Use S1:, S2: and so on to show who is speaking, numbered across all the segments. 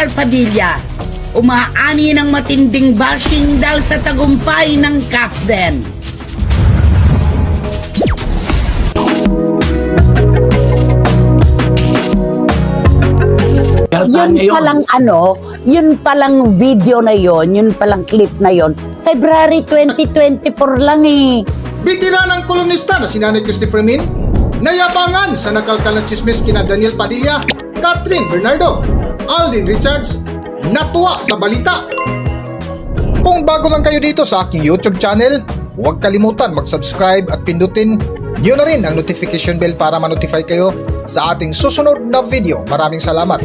S1: Daniel Padilla. Umaani ng matinding bashing dahil sa tagumpay ng Capden.
S2: Yun palang ano, yun palang video na yon, yun palang clip na yon. February 2024 lang eh.
S3: Bitira ng kolumnista na si Nanay Christopher Min, nayabangan sa nakalkal ng chismis kina Daniel Padilla, Catherine Bernardo, Aldin Richards, natuwa sa balita. Kung bago lang kayo dito sa aking YouTube channel, huwag kalimutan mag-subscribe at pindutin niyo na rin ang notification bell para ma-notify kayo sa ating susunod na video. Maraming salamat.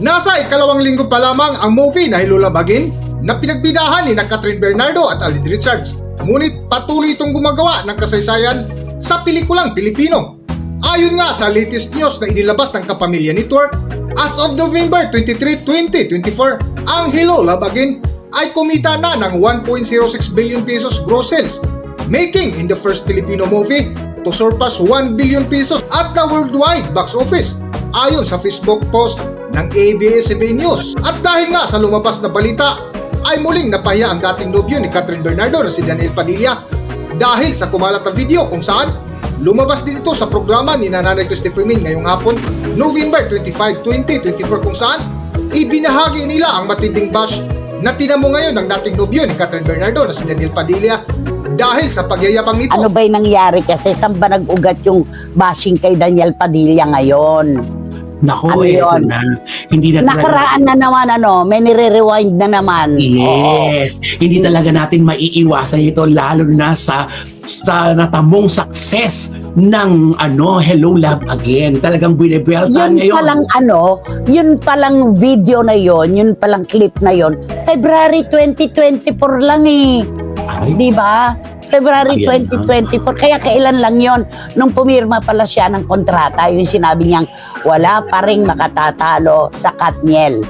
S3: Nasa ikalawang linggo pa lamang ang movie na Hilulabagin na pinagbidahan ni Catherine Bernardo at Alid Richards. Ngunit patuloy itong gumagawa ng kasaysayan sa pelikulang Pilipino. Ayon nga sa latest news na inilabas ng kapamilya ni Twerk, as of November 23, 2024, ang Hello Labagin ay kumita na ng 1.06 billion pesos gross sales, making in the first Filipino movie to surpass 1 billion pesos at the worldwide box office ayon sa Facebook post ng ABS-CBN News. At dahil nga sa lumabas na balita, ay muling napahiya ang dating nobyo ni Catherine Bernardo na si Daniel Padilla dahil sa kumalat na video kung saan lumabas din ito sa programa ni Nanay Christopher Min ngayong hapon, November 25, 2024 kung saan ibinahagi nila ang matinding bash na tinamo ngayon ng dating nobyo ni Catherine Bernardo na si Daniel Padilla dahil sa pagyayabang nito.
S2: Ano ba yung nangyari kasi saan ba nag-ugat yung bashing kay Daniel Padilla ngayon?
S4: Nako,
S2: Ano yun?
S4: na. Hindi na talaga.
S2: Nakaraan na naman ano, may nire-rewind na naman. Oo.
S4: Yes. Hindi talaga natin maiiwasan ito lalo na sa sa natamong success ng ano Hello Love Again. Talagang binibeltan
S2: Yun
S4: ngayon.
S2: palang ano, yun palang video na yon, yun palang clip na yon. February 2024 lang eh.
S4: Ay,
S2: Di ba? February
S4: Ayan
S2: 2024. Kaya kailan lang yon nung pumirma pala siya ng kontrata, yung sinabi niyang wala pa ring makatatalo sa Katniel.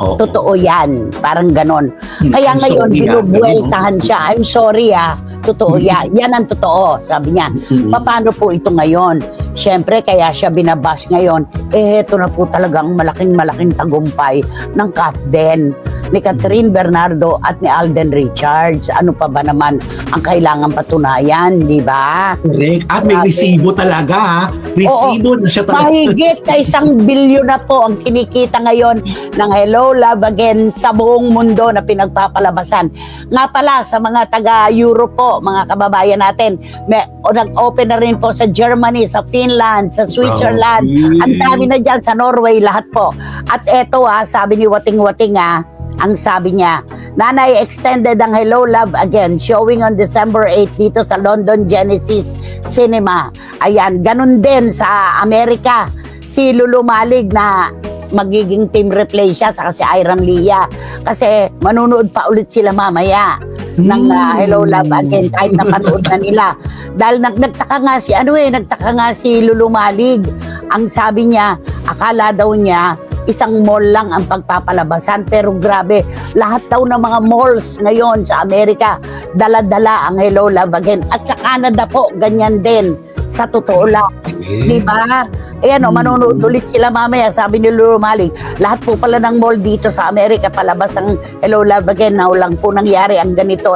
S4: Oo.
S2: Totoo yan. Parang ganon.
S4: Hmm,
S2: Kaya
S4: I'm
S2: ngayon,
S4: sorry, ah.
S2: binubueltahan siya. I'm sorry ah. Totoo yan. Yan ang totoo, sabi niya.
S4: Mm.
S2: Paano po ito ngayon? Siyempre, kaya siya binabas ngayon. Eh, ito na po talagang malaking-malaking tagumpay ng Katden ni Catherine Bernardo at ni Alden Richards. Ano pa ba naman ang kailangan patunayan, di ba?
S4: Correct. At may resibo talaga. ha? Resibo na siya talaga.
S2: Mahigit na isang bilyon na po ang kinikita ngayon ng Hello Love Again sa buong mundo na pinagpapalabasan. Nga pala sa mga taga-Europe po, mga kababayan natin, may, o, nag-open na rin po sa Germany, sa Finland, sa Switzerland.
S4: Okay.
S2: Ang dami na dyan sa Norway, lahat po. At eto ha, sabi ni Wating Wating ha, ang sabi niya, Nanay extended ang Hello Love Again showing on December 8 dito sa London Genesis Cinema. Ayan, ganun din sa Amerika. Si Lulu Malig na magiging team replay siya sa si Iron Lia. Kasi manunood pa ulit sila mamaya ng uh, Hello Love Again kahit napanood na nila. Dahil nag nagtaka nga si ano eh, nagtaka nga si Lulu Malig. Ang sabi niya, akala daw niya isang mall lang ang pagpapalabasan. Pero grabe lahat daw ng mga malls ngayon sa Amerika dala-dala ang Hello Love Again. At sa Canada po ganyan din. Sa totoo lang. Di ba ayan o manonood ulit sila mamaya sabi ni Lulu Maling lahat po pala ng mall dito sa Amerika palabas ang Hello Love Again now lang po nangyari ang ganito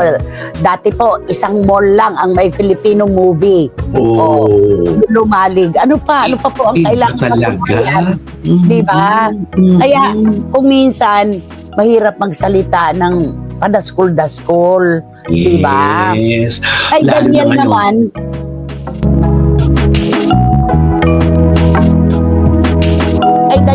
S2: dati po isang mall lang ang may Filipino movie
S4: Oh.
S2: Lulu Malig ano pa ano pa po ang kailangan
S4: talaga.
S2: patunayan?
S4: Mhm.
S2: Di ba?
S4: Mhm.
S2: Kaya kung minsan mahirap magsalita ng padaskol-daskol, di ba?
S4: Yes.
S2: Ay
S4: Lalo
S2: Daniel
S4: naman
S2: naman,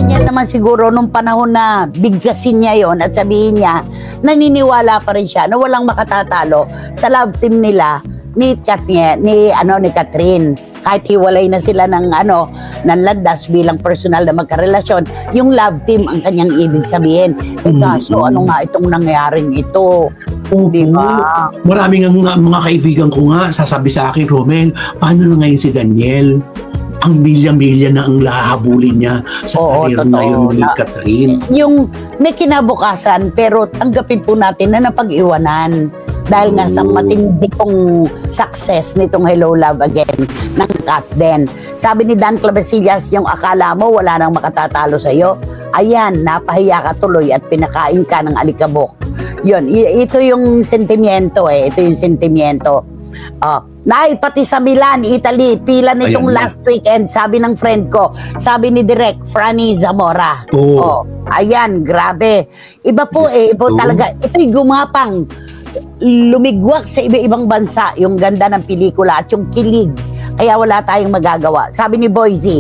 S2: Daniel naman siguro nung panahon na bigkasin niya yon at sabihin niya, naniniwala pa rin siya na walang makatatalo sa love team nila ni Katniel, ni ano ni Catherine kahit hiwalay na sila ng ano ng landas bilang personal na magkarelasyon yung love team ang kanyang ibig sabihin eh
S4: Mhm.
S2: kaso ano nga itong nangyaring ito
S4: Opo.
S2: di ba
S4: Maraming ang mga, mga kaibigan ko nga sasabi sa akin, Romel, paano na ngayon si Daniel? Ang milya-milya na ang lahabulin niya sa
S2: Oo,
S4: career
S2: totoo.
S4: ngayon ni
S2: Na-
S4: Catherine.
S2: yung may kinabukasan pero tanggapin po natin na napag-iwanan dahil nga sa matindi kong success nitong Hello Love Again ng Kat Den. Sabi ni Dan Clavesillas, yung akala mo wala nang makatatalo sa iyo, ayan, napahiya ka tuloy at pinakain ka ng alikabok. Yun, i- ito yung sentimiento eh, ito yung sentimiento. Oh, Nay, pati sa Milan, Italy, pila nitong
S4: Ayan na.
S2: last weekend, sabi ng friend ko, sabi ni Direk, Franny Zamora.
S4: Oo.
S2: Oh, ayan, grabe. Iba po
S4: Diyos
S2: eh, iba talaga. Ito'y gumapang lumigwak sa iba-ibang bansa yung ganda ng pelikula at yung kilig. Kaya wala tayong magagawa. Sabi ni Boise,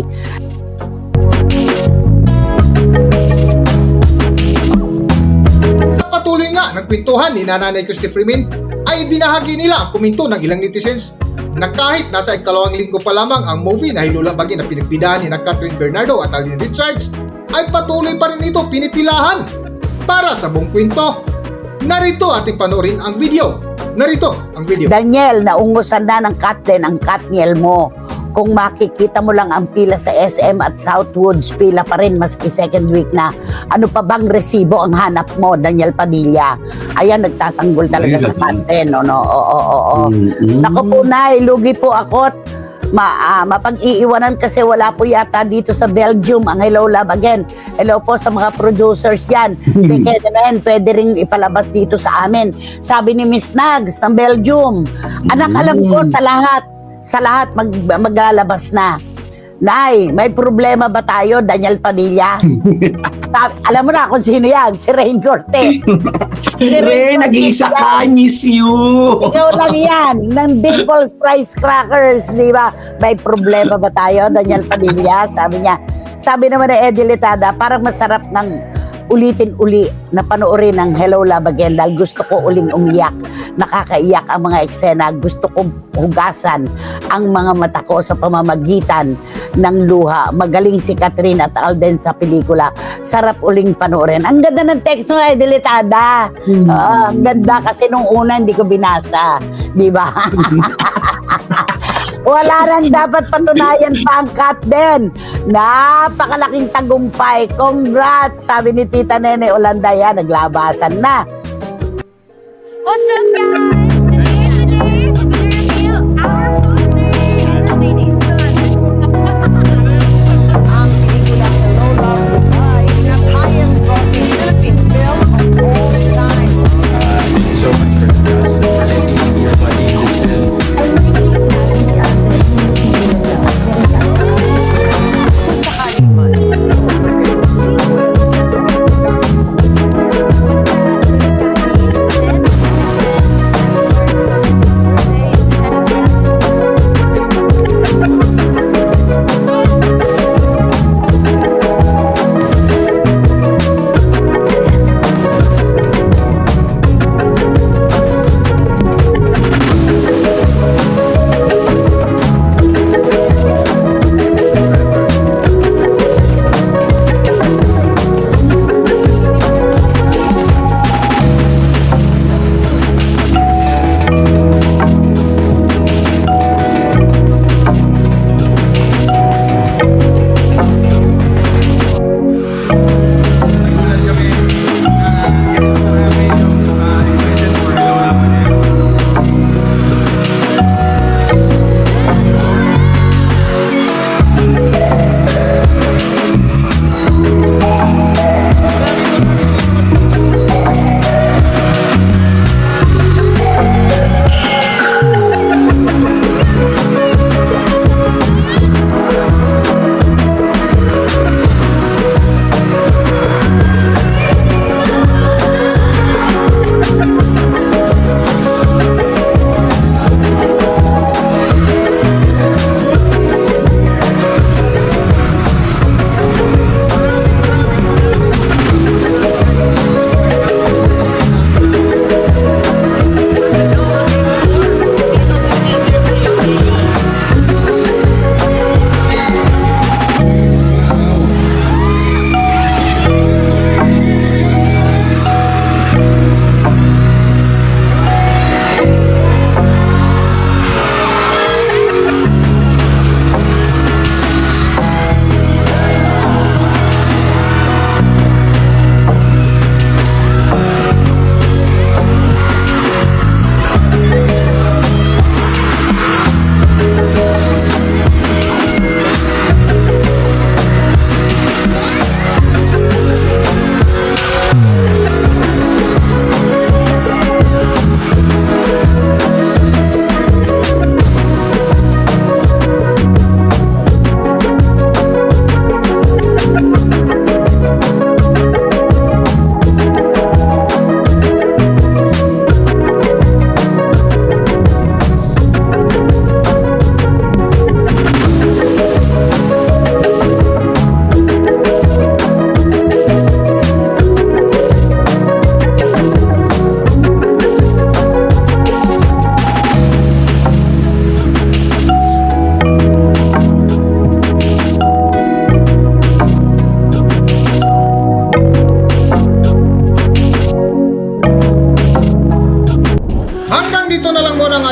S3: Sa patuloy nga ng kwentuhan ni Nanay Christy Freeman ay binahagi nila ang komento ng ilang netizens na kahit nasa ikalawang linggo pa lamang ang movie na Hilulabagin na pinagbidahan ni na Catherine Bernardo at Alden Richards ay patuloy pa rin ito pinipilahan para sa buong kwento. Narito ating panoorin ang video. Narito ang video.
S2: Daniel, naungusan na ng Katlen ang Katniel mo. Kung makikita mo lang ang pila sa SM at Southwoods, pila pa rin maski second week na. Ano pa bang resibo ang hanap mo, Daniel Padilla? Ayan, nagtatanggol talaga
S4: Ay,
S2: sa. Katlen. No, no, oo, oo, oo.
S4: Mm-mm.
S2: Nako po, Nay, lugi po ako. Ma, ah, mapag-iiwanan kasi wala po yata dito sa Belgium ang Hello Love Again. Hello po sa mga producers dyan. Pwede naman, pwede rin ipalabas dito sa amin. Sabi ni Miss Nags ng Belgium, Anak, alam ko sa lahat, sa lahat mag, maglalabas na. Nay, may problema ba tayo, Daniel Padilla? Alam mo na kung sino yan, si Rain Cortez. Si Cortez
S4: nag-iisa ka, miss you.
S2: Ikaw lang yan, ng Dimples Rice Crackers, di ba? May problema ba tayo, Daniel Padilla? Sabi niya. Sabi naman ni Eddie Litada, parang masarap ng ulitin-uli na panoorin ng Hello Love Again dahil gusto ko uling umiyak. Nakakaiyak ang mga eksena. Gusto ko hugasan ang mga mata ko sa pamamagitan ng luha. Magaling si Catherine at Alden sa pelikula. Sarap uling panoorin. Ang ganda ng text mo, Eddie Litada. Ah, ang ganda kasi nung una hindi ko binasa. Di ba? Wala nang dapat patunayan pa ang cut din. Napakalaking tagumpay. Congrats! Sabi ni Tita Nene Olandaya, naglabasan na.
S5: What's guys?